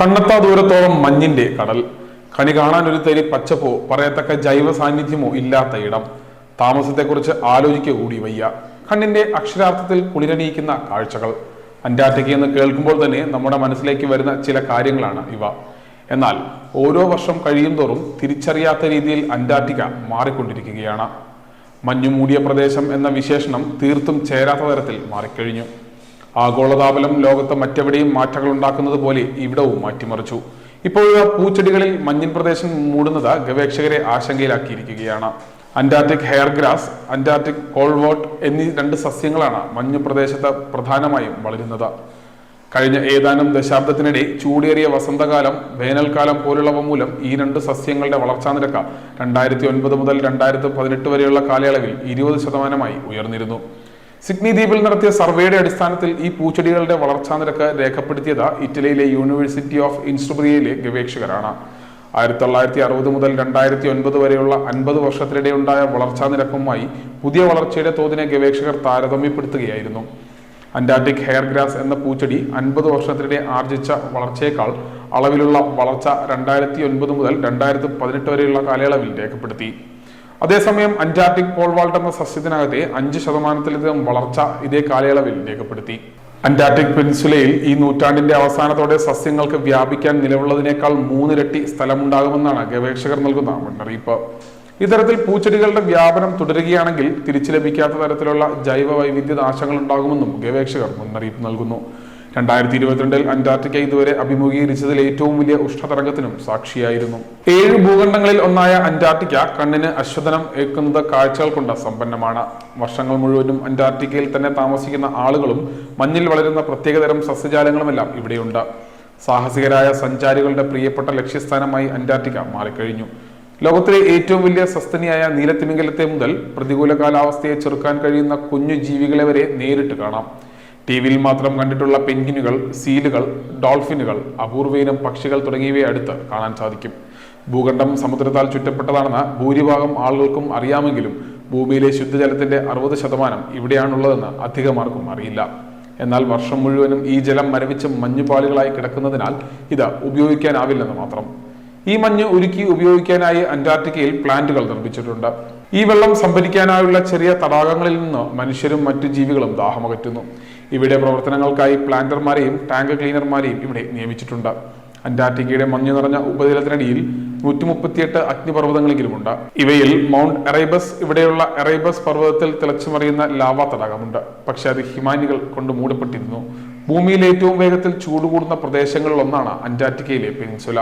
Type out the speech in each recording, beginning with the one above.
കണ്ണെത്താ ദൂരത്തോളം മഞ്ഞിന്റെ കടൽ. കണി കാണാൻ ഒരു തരി പച്ചപ്പോ പറയത്തക്ക ജൈവ സാന്നിധ്യമോ ഇല്ലാത്ത ഇടം. താമസത്തെക്കുറിച്ച് ആലോചിക്കുക കൂടി വയ്യ. കണ്ണിന്റെ അക്ഷരാർത്ഥത്തിൽ കുളിരണിയിക്കുന്ന കാഴ്ചകൾ. അന്റാർട്ടിക്ക എന്ന് കേൾക്കുമ്പോൾ തന്നെ നമ്മുടെ മനസ്സിലേക്ക് വരുന്ന ചില കാര്യങ്ങളാണ് ഇവ. എന്നാൽ ഓരോ വർഷം കഴിയും തോറും തിരിച്ചറിയാത്ത രീതിയിൽ അന്റാർട്ടിക്ക മാറിക്കൊണ്ടിരിക്കുകയാണ്. മഞ്ഞുമൂടിയ പ്രദേശം എന്ന വിശേഷണം തീർത്തും ചേരാത്ത തരത്തിൽ മാറിക്കഴിഞ്ഞു. ആഗോളതാപനം ലോകത്ത് മറ്റെവിടെയും മാറ്റങ്ങൾ ഉണ്ടാക്കുന്നത് പോലെ ഇവിടവും മാറ്റിമറിച്ചു. ഇപ്പോഴുള്ള പൂച്ചെടികളിൽ മഞ്ഞിൻ പ്രദേശം മൂടുന്നത് ഗവേഷകരെ ആശങ്കയിലാക്കിയിരിക്കുകയാണ്. അന്റാർട്ടിക് ഹെയർഗ്രാസ് അന്റാർട്ടിക് കോൾവോട്ട് എന്നീ രണ്ട് സസ്യങ്ങളാണ് മഞ്ഞു പ്രദേശത്ത് പ്രധാനമായും വളരുന്നത്. കഴിഞ്ഞ ഏതാനും ദശാബ്ദത്തിനിടെ ചൂടേറിയ വസന്തകാലം വേനൽക്കാലം പോലുള്ളവ മൂലം ഈ രണ്ട് സസ്യങ്ങളുടെ വളർച്ചാ നിരക്ക് രണ്ടായിരത്തി ഒൻപത് മുതൽ രണ്ടായിരത്തി പതിനെട്ട് വരെയുള്ള കാലയളവിൽ ഇരുപത് ശതമാനമായി ഉയർന്നിരുന്നു. സിഡ്നി ദ്വീപിൽ നടത്തിയ സർവേയുടെ അടിസ്ഥാനത്തിൽ ഈ പൂച്ചെടികളുടെ വളർച്ചാ നിരക്ക് രേഖപ്പെടുത്തിയത് ഇറ്റലിയിലെ യൂണിവേഴ്സിറ്റി ഓഫ് ഇൻസ്റ്റുബ്രിയയിലെ ഗവേഷകരാണ്. ആയിരത്തി തൊള്ളായിരത്തി അറുപത് മുതൽ രണ്ടായിരത്തി ഒൻപത് വരെയുള്ള അൻപത് വർഷത്തിനിടെ ഉണ്ടായ വളർച്ചാ നിരക്കുമായി പുതിയ വളർച്ചയുടെ തോതിനെ ഗവേഷകർ താരതമ്യപ്പെടുത്തുകയായിരുന്നു. അന്റാർട്ടിക് ഹെയർ ഗ്രാസ് എന്ന പൂച്ചെടി അൻപത് വർഷത്തിനിടെ ആർജിച്ച വളർച്ചയേക്കാൾ അളവിലുള്ള വളർച്ച രണ്ടായിരത്തി ഒൻപത് മുതൽ രണ്ടായിരത്തി പതിനെട്ട് വരെയുള്ള കാലയളവിൽ രേഖപ്പെടുത്തി. അതേസമയം അന്റാർട്ടിക് പോൾവാൾട്ട് എന്ന സസ്യത്തിനകത്തെ അഞ്ച് ശതമാനത്തിലധികം വളർച്ച ഇതേ കാലയളവിൽ രേഖപ്പെടുത്തി. അന്റാർട്ടിക് പെൻസുലയിൽ ഈ നൂറ്റാണ്ടിന്റെ അവസാനത്തോടെ സസ്യങ്ങൾക്ക് വ്യാപിക്കാൻ നിലവുള്ളതിനേക്കാൾ മൂന്നിരട്ടി സ്ഥലമുണ്ടാകുമെന്നാണ് ഗവേഷകർ നൽകുന്ന മുന്നറിയിപ്പ്. ഇത്തരത്തിൽ പൂച്ചെടികളുടെ വ്യാപനം തുടരുകയാണെങ്കിൽ തിരിച്ചു ലഭിക്കാത്ത തരത്തിലുള്ള ജൈവ വൈവിധ്യ നാശങ്ങൾ ഉണ്ടാകുമെന്നും ഗവേഷകർ മുന്നറിയിപ്പ് നൽകുന്നു. രണ്ടായിരത്തി ഇരുപത്തിരണ്ടിൽ അന്റാർട്ടിക്ക ഇതുവരെ അഭിമുഖീകരിച്ചതിൽ ഏറ്റവും വലിയ ഉഷ്ണതരംഗത്തിനും സാക്ഷിയായിരുന്നു. ഏഴ് ഭൂഖണ്ഡങ്ങളിൽ ഒന്നായ അന്റാർട്ടിക്ക കണ്ണിന് അശ്വതനം ഏൽക്കുന്നത് കാഴ്ചകൾ കൊണ്ട് സമ്പന്നമാണ്. വർഷങ്ങൾ മുഴുവനും അന്റാർട്ടിക്കയിൽ തന്നെ താമസിക്കുന്ന ആളുകളും മഞ്ഞിൽ വളരുന്ന പ്രത്യേകതരം സസ്യജാലങ്ങളുമെല്ലാം ഇവിടെയുണ്ട്. സാഹസികരായ സഞ്ചാരികളുടെ പ്രിയപ്പെട്ട ലക്ഷ്യസ്ഥാനമായി അന്റാർട്ടിക്ക മാറിക്കഴിഞ്ഞു. ലോകത്തിലെ ഏറ്റവും വലിയ സസ്തനിയായ നീലത്തിമിംഗലത്തെ മുതൽ പ്രതികൂല കാലാവസ്ഥയെ ചെറുക്കാൻ കഴിയുന്ന കുഞ്ഞു ജീവികളെ വരെ നേരിട്ട് കാണാം. ടി വിയിൽ മാത്രം കണ്ടിട്ടുള്ള പെൻഗിനുകൾ സീലുകൾ ഡോൾഫിനുകൾ അപൂർവയിനം പക്ഷികൾ തുടങ്ങിയവയെ അടുത്ത് കാണാൻ സാധിക്കും. ഭൂഖണ്ഡം സമുദ്രത്താൽ ചുറ്റപ്പെട്ടതാണെന്ന് ഭൂരിഭാഗം ആളുകൾക്കും അറിയാമെങ്കിലും ഭൂമിയിലെ ശുദ്ധജലത്തിന്റെ അറുപത് ശതമാനം ഇവിടെയാണുള്ളതെന്ന് അധികമാർക്കും അറിയില്ല. എന്നാൽ വർഷം മുഴുവനും ഈ ജലം മരവിച്ച് മഞ്ഞുപാളികളായി കിടക്കുന്നതിനാൽ ഇത് ഉപയോഗിക്കാനാവില്ലെന്ന് മാത്രം. ഈ മഞ്ഞ് ഉരുക്കി ഉപയോഗിക്കാനായി അന്റാർട്ടിക്കയിൽ പ്ലാന്റുകൾ നിർമ്മിച്ചിട്ടുണ്ട്. ഈ വെള്ളം സംഭരിക്കാനായുള്ള ചെറിയ തടാകങ്ങളിൽ നിന്ന് മനുഷ്യരും മറ്റു ജീവികളും ദാഹമകറ്റുന്നു. ഇവിടെ പ്രവർത്തനങ്ങൾക്കായി പ്ലാന്റർമാരെയും ടാങ്ക് ക്ലീനർമാരെയും ഇവിടെ നിയമിച്ചിട്ടുണ്ട്. അന്റാർട്ടിക്കയുടെ മഞ്ഞു നിറഞ്ഞ ഉപരിതലത്തിനടിയിൽ നൂറ്റി മുപ്പത്തിയെട്ട് അഗ്നിപർവതങ്ങളെങ്കിലുമുണ്ട് ഇവയിൽ മൗണ്ട് എറൈബസ് ഇവിടെയുള്ള എറൈബസ് പർവതത്തിൽ തിളച്ചുമറിയുന്ന ലാവാ തടാകമുണ്ട്. പക്ഷെ അത് ഹിമാനികൾ കൊണ്ട് മൂടപ്പെട്ടിരുന്നു. ഭൂമിയിൽ ഏറ്റവും വേഗത്തിൽ ചൂട് കൂടുന്ന പ്രദേശങ്ങളിൽ ഒന്നാണ് അന്റാർട്ടിക്കയിലെ പെനിൻസുല.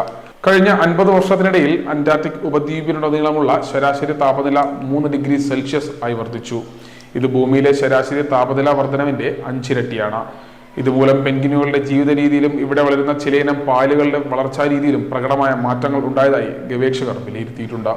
കഴിഞ്ഞ അൻപത് വർഷത്തിനിടയിൽ അന്റാർട്ടിക് ഉപദ്വീപിനുടനീളമുള്ള ശരാശരി താപനില മൂന്ന് ഡിഗ്രി സെൽഷ്യസ് ആയി വർദ്ധിച്ചു. ഇത് ഭൂമിയിലെ ശരാശരി താപനില വർധനവിന്റെ അഞ്ചിരട്ടിയാണ്. ഇതുമൂലം പെൻഗിനുകളുടെ ജീവിത രീതിയിലും ഇവിടെ വളരുന്ന ചിലയിനം പാലുകളുടെ വളർച്ചാ രീതിയിലും പ്രകടമായ മാറ്റങ്ങൾ ഉണ്ടായതായി ഗവേഷകർ വിലയിരുത്തിയിട്ടുണ്ട്.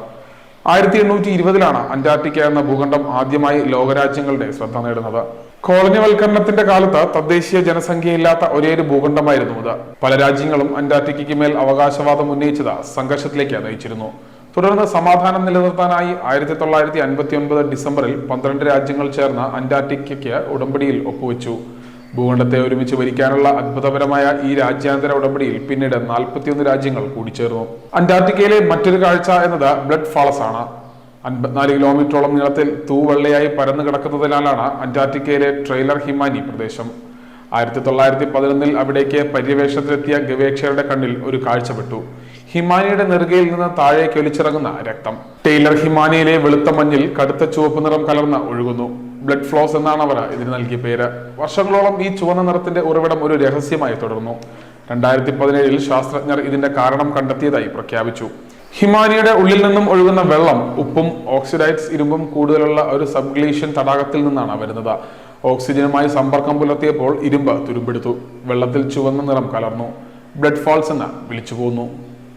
ആയിരത്തി എണ്ണൂറ്റി ഇരുപതിലാണ് അന്റാർട്ടിക്ക എന്ന ഭൂഖണ്ഡം ആദ്യമായി ലോകരാജ്യങ്ങളുടെ ശ്രദ്ധ നേടുന്നത്. കോളനിവൽക്കരണത്തിന്റെ കാലത്ത് തദ്ദേശീയ ജനസംഖ്യയില്ലാത്ത ഒരേയൊരു ഭൂഖണ്ഡമായിരുന്നു ഇത് പല രാജ്യങ്ങളും അന്റാർട്ടിക്കയ്ക്ക് മേൽ അവകാശവാദം ഉന്നയിച്ചത് സംഘർഷത്തിലേക്ക് നയിച്ചിരുന്നു. തുടർന്ന് സമാധാനം നിലനിർത്താനായി ആയിരത്തി തൊള്ളായിരത്തി അൻപത്തി ഒൻപത് ഡിസംബറിൽ പന്ത്രണ്ട് രാജ്യങ്ങൾ ചേർന്ന് അന്റാർട്ടിക്കയ്ക്ക് ഉടമ്പടിയിൽ ഒപ്പുവെച്ചു. ഭൂഖണ്ഡത്തെ ഒരുമിച്ച് ഭരിക്കാനുള്ള അത്ഭുതപരമായ ഈ രാജ്യാന്തര ഉടമ്പടിയിൽ പിന്നീട് നാൽപ്പത്തിയൊന്ന് രാജ്യങ്ങൾ കൂടിച്ചേർന്നു. അന്റാർട്ടിക്കയിലെ മറ്റൊരു കാഴ്ച എന്നത് ബ്ലഡ് ഫാളസ് ആണ്. അൻപത്തിനാല് കിലോമീറ്ററോളം നീളത്തിൽ തൂവെള്ളയായി പരന്നു കിടക്കുന്നതിനാലാണ് അന്റാർട്ടിക്കയിലെ ട്രെയിലർ ഹിമാനി പ്രദേശം. ആയിരത്തി തൊള്ളായിരത്തി പതിനൊന്നിൽ അവിടേക്ക് പര്യവേഷണത്തിലെത്തിയ ഗവേഷകരുടെ കണ്ണിൽ ഒരു കാഴ്ചപ്പെട്ടു ഹിമാനിയുടെ നെറുകയിൽ നിന്ന് താഴേക്ക് ഒലിച്ചിറങ്ങുന്ന രക്തം. ടെയ്ലർ ഹിമാനിയിലെ വെളുത്ത മഞ്ഞിൽ കടുത്ത ചുവപ്പ് നിറം കലർന്ന് ഒഴുകുന്നു. ബ്ലഡ് ഫ്ലോസ് എന്നാണ് അവർ ഇതിന് നൽകിയ പേര്. വർഷങ്ങളോളം ഈ ചുവന്ന നിറത്തിന്റെ ഉറവിടം ഒരു രഹസ്യമായി തുടർന്നു. രണ്ടായിരത്തി പതിനേഴിൽ ശാസ്ത്രജ്ഞർ ഇതിന്റെ കാരണം കണ്ടെത്തിയതായി പ്രഖ്യാപിച്ചു. ഹിമാനിയുടെ ഉള്ളിൽ നിന്നും ഒഴുകുന്ന വെള്ളം ഉപ്പും ഓക്സിഡൈറ്റ്സ് ഇരുമ്പും കൂടുതലുള്ള ഒരു സബ്ഗ്ലീഷ്യൻ തടാകത്തിൽ നിന്നാണ് വരുന്നത്. ഓക്സിജനുമായി സമ്പർക്കം പുലർത്തിയപ്പോൾ ഇരുമ്പ് തുരുമ്പെടുത്തു. വെള്ളത്തിൽ ചുവന്ന നിറം കലർന്നു. ബ്ലഡ് ഫാൾസ് എന്ന് വിളിച്ചു പോന്നു